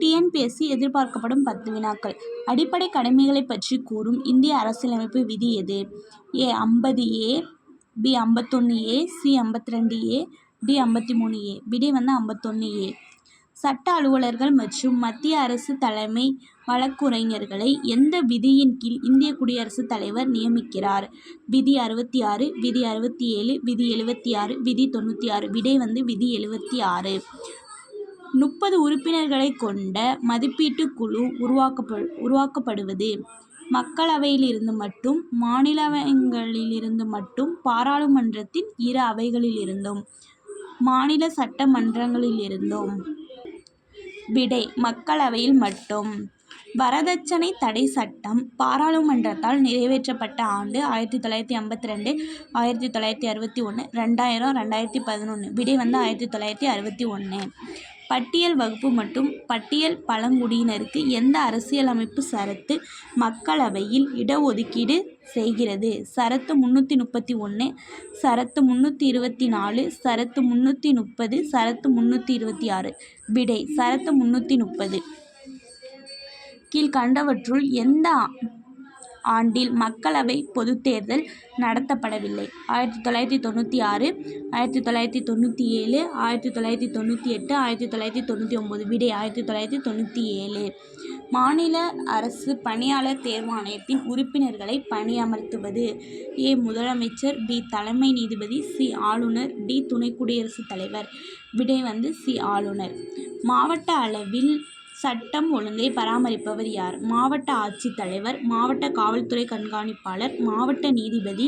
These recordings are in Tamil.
டிஎன்பிஎஸ்சி எதிர்பார்க்கப்படும் பத்து வினாக்கள். அடிப்படை கடமைகளை பற்றி கூறும் இந்திய அரசியலமைப்பு விதி எது? ஏ ஐம்பது ஏ பி ஐம்பத்தொன்று ஏ சி ஐம்பத்தி ரெண்டு ஏ டி ஐம்பத்தி மூணு ஏ. விடை வந்து ஐம்பத்தொன்று ஏ. சட்ட அலுவலர்கள் மற்றும் மத்திய அரசு தலைமை வழக்குரைஞர்களை எந்த விதியின் கீழ் இந்திய குடியரசுத் தலைவர் நியமிக்கிறார்? விதி அறுபத்தி ஆறு விதி அறுபத்தி ஏழு விதி எழுபத்தி ஆறு விதி தொண்ணூற்றி ஆறு விடை வந்து விதி எழுபத்தி ஆறு முப்பது உறுப்பினர்களை கொண்ட மதிப்பீட்டுக் குழு உருவாக்கப்படு உருவாக்கப்படுவது. மக்களவையிலிருந்து மட்டும் மாநிலங்களிலிருந்து மட்டும் பாராளுமன்றத்தின் இரு அவைகளிலிருந்தும் மாநில சட்டமன்றங்களிலிருந்தும். விடை மக்களவையில் மட்டும். வரதட்சணை தடை சட்டம் பாராளுமன்றத்தால் நிறைவேற்றப்பட்ட ஆண்டு ஆயிரத்தி தொள்ளாயிரத்தி ஐம்பத்தி ரெண்டு ஆயிரத்தி தொள்ளாயிரத்தி அறுபத்தி ஒன்று ரெண்டாயிரம் ரெண்டாயிரத்தி பதினொன்று விடை வந்து ஆயிரத்தி தொள்ளாயிரத்தி அறுபத்தி ஒன்று பட்டியல் வகுப்பு மற்றும் பட்டியல் பழங்குடியினருக்கு எந்த அரசியலமைப்பு சரத்து மக்களவையில் இடஒதுக்கீடு செய்கிறது? சரத்து முந்நூற்றி முப்பத்தி ஒன்று சரத்து முந்நூற்றி இருபத்தி நாலு சரத்து முந்நூற்றி முப்பது சரத்து முந்நூற்றி இருபத்தி ஆறு. விடை சரத்து முந்நூற்றி முப்பது. கீழ்கண்டவற்றுள் எந்த ஆண்டில் மக்களவை பொதுத்தேர்தல் நடத்தப்படவில்லை. ஆயிரத்தி தொள்ளாயிரத்தி தொண்ணூற்றி ஆறு ஆயிரத்தி தொள்ளாயிரத்தி தொண்ணூற்றி ஏழு ஆயிரத்தி தொள்ளாயிரத்தி தொண்ணூற்றி எட்டு ஆயிரத்தி தொள்ளாயிரத்தி தொண்ணூற்றி ஒம்பது விடை ஆயிரத்தி தொள்ளாயிரத்தி தொண்ணூற்றி ஏழு. மாநில அரசு பணியாளர் தேர்வாணையத்தின் உறுப்பினர்களை பணியமர்த்துவது. ஏ. முதலமைச்சர் பி. தலைமை நீதிபதி சி. ஆளுநர் டி. துணை குடியரசுத் தலைவர். விடை வந்து சி. ஆளுநர். மாவட்ட அளவில் சட்டம் ஒழுங்கை பராமரிப்பவர் யார்? மாவட்ட ஆட்சித்தலைவர் மாவட்ட காவல்துறை கண்காணிப்பாளர் மாவட்ட நீதிபதி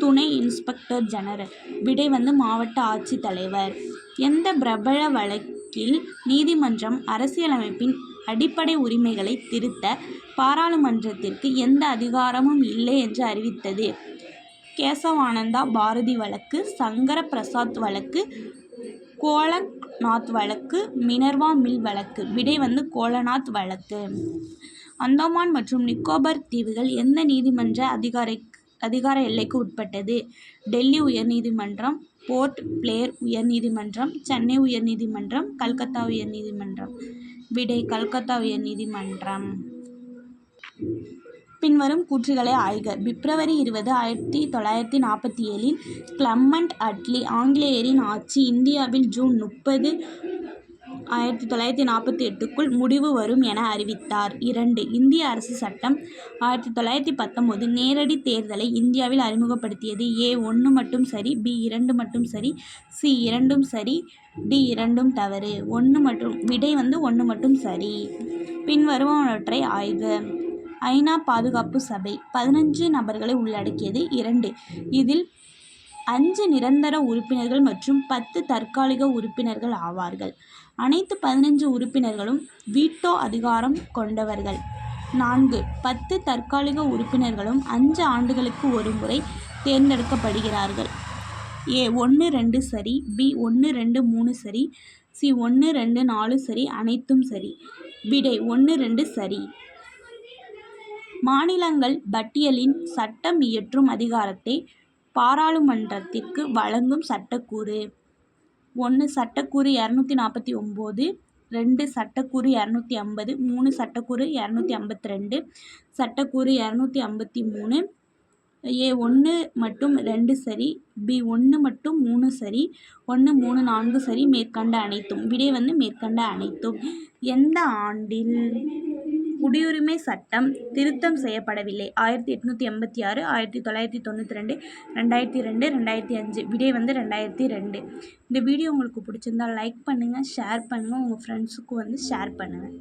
துணை இன்ஸ்பெக்டர் ஜெனரல். விடை வந்து மாவட்ட ஆட்சித்தலைவர். எந்த பிரபல வழக்கில் நீதிமன்றம் அரசியலமைப்பின் அடிப்படை உரிமைகளை திருத்த பாராளுமன்றத்திற்கு எந்த அதிகாரமும் இல்லை என்று அறிவித்தது? கேசவானந்தா பாரதி வழக்கு சங்கர பிரசாத் வழக்கு கோலநாத் வழக்கு மினர்வா மில் வழக்கு விடை வந்து கோலநாத் வழக்கு. அந்தமான் மற்றும் நிக்கோபர் தீவுகள் எந்த நீதிமன்ற அதிகாரை அதிகார எல்லைக்கு உட்பட்டது? டெல்லி உயர்நீதிமன்றம் போர்ட் பிளேர் உயர்நீதிமன்றம் சென்னை உயர்நீதிமன்றம் கல்கத்தா உயர்நீதிமன்றம். விடை கல்கத்தா உயர்நீதிமன்றம். பின்வரும் கூற்றுகளை ஆய்க. பிப்ரவரி இருபது ஆயிரத்தி தொள்ளாயிரத்தி நாற்பத்தி ஏழில் கிளம்மண்ட் அட்லி ஆங்கிலேயரின் ஆட்சி இந்தியாவில் ஜூன் முப்பது ஆயிரத்தி தொள்ளாயிரத்தி நாற்பத்தி எட்டுக்குள் முடிவு வரும் என அறிவித்தார். இரண்டு இந்திய அரசு சட்டம் ஆயிரத்தி தொள்ளாயிரத்தி பத்தொம்போது நேரடி தேர்தலை இந்தியாவில் அறிமுகப்படுத்தியது. ஏ ஒன்று மட்டும் சரி பி இரண்டு மட்டும் சரி சி இரண்டும் சரி டி இரண்டும் தவறு. ஒன்று மற்றும் விடை வந்து ஒன்று மட்டும் சரி. பின்வருவனவற்றை ஆய்வு ஐநா பாதுகாப்பு சபை பதினஞ்சு நபர்களை உள்ளடக்கியது இரண்டு. இதில் அஞ்சு நிரந்தர உறுப்பினர்கள் மற்றும் பத்து தற்காலிக உறுப்பினர்கள் ஆவார்கள். அனைத்து பதினஞ்சு உறுப்பினர்களும் வீட்டோ அதிகாரம் கொண்டவர்கள். நான்கு. பத்து தற்காலிக உறுப்பினர்களும் அஞ்சு ஆண்டுகளுக்கு ஒரு முறை தேர்ந்தெடுக்கப்படுகிறார்கள். ஏ. ஒன்று ரெண்டு சரி. பி. ஒன்று ரெண்டு மூணு சரி. சி. ஒன்று ரெண்டு நாலு சரி. அனைத்தும் சரி. விடை ஒன்று ரெண்டு சரி. மாநிலங்கள் பட்டியலின் சட்டம் இயற்றும் அதிகாரத்தை பாராளுமன்றத்திற்கு வழங்கும் சட்டக்கூறு. ஒன்று சட்டக்கூறு இரநூத்தி நாற்பத்தி ஒம்பது ரெண்டு சட்டக்கூறு இரநூத்தி ஐம்பது மூணு சட்டக்கூறு இரநூத்தி ஐம்பத்தி ரெண்டு சட்டக்கூறு இரநூத்தி ஐம்பத்தி மூணு ஏ ஒன்று மட்டும் ரெண்டு சரி பி ஒன்று மட்டும் மூணு சரி ஒன்று மூணு நான்கு சரி மேற்கண்ட அனைத்தும். விடை வந்து மேற்கண்ட அனைத்தும். எந்த ஆண்டில்? குடியுரிமை சட்டம் திருத்தம் செய்யப்படவில்லை. ஆயிரத்தி எட்நூற்றி எண்பத்தி ஆறு ஆயிரத்தி தொள்ளாயிரத்தி தொண்ணூற்றி ரெண்டு ரெண்டாயிரத்தி ரெண்டு ரெண்டாயிரத்தி அஞ்சு. விடை வந்து ரெண்டாயிரத்தி ரெண்டு. இந்த வீடியோ உங்களுக்கு பிடிச்சிருந்தா லைக் பண்ணுங்கள் ஷேர் பண்ணுங்கள் உங்கள் ஃப்ரெண்ட்ஸுக்கும் வந்து ஷேர் பண்ணுங்கள்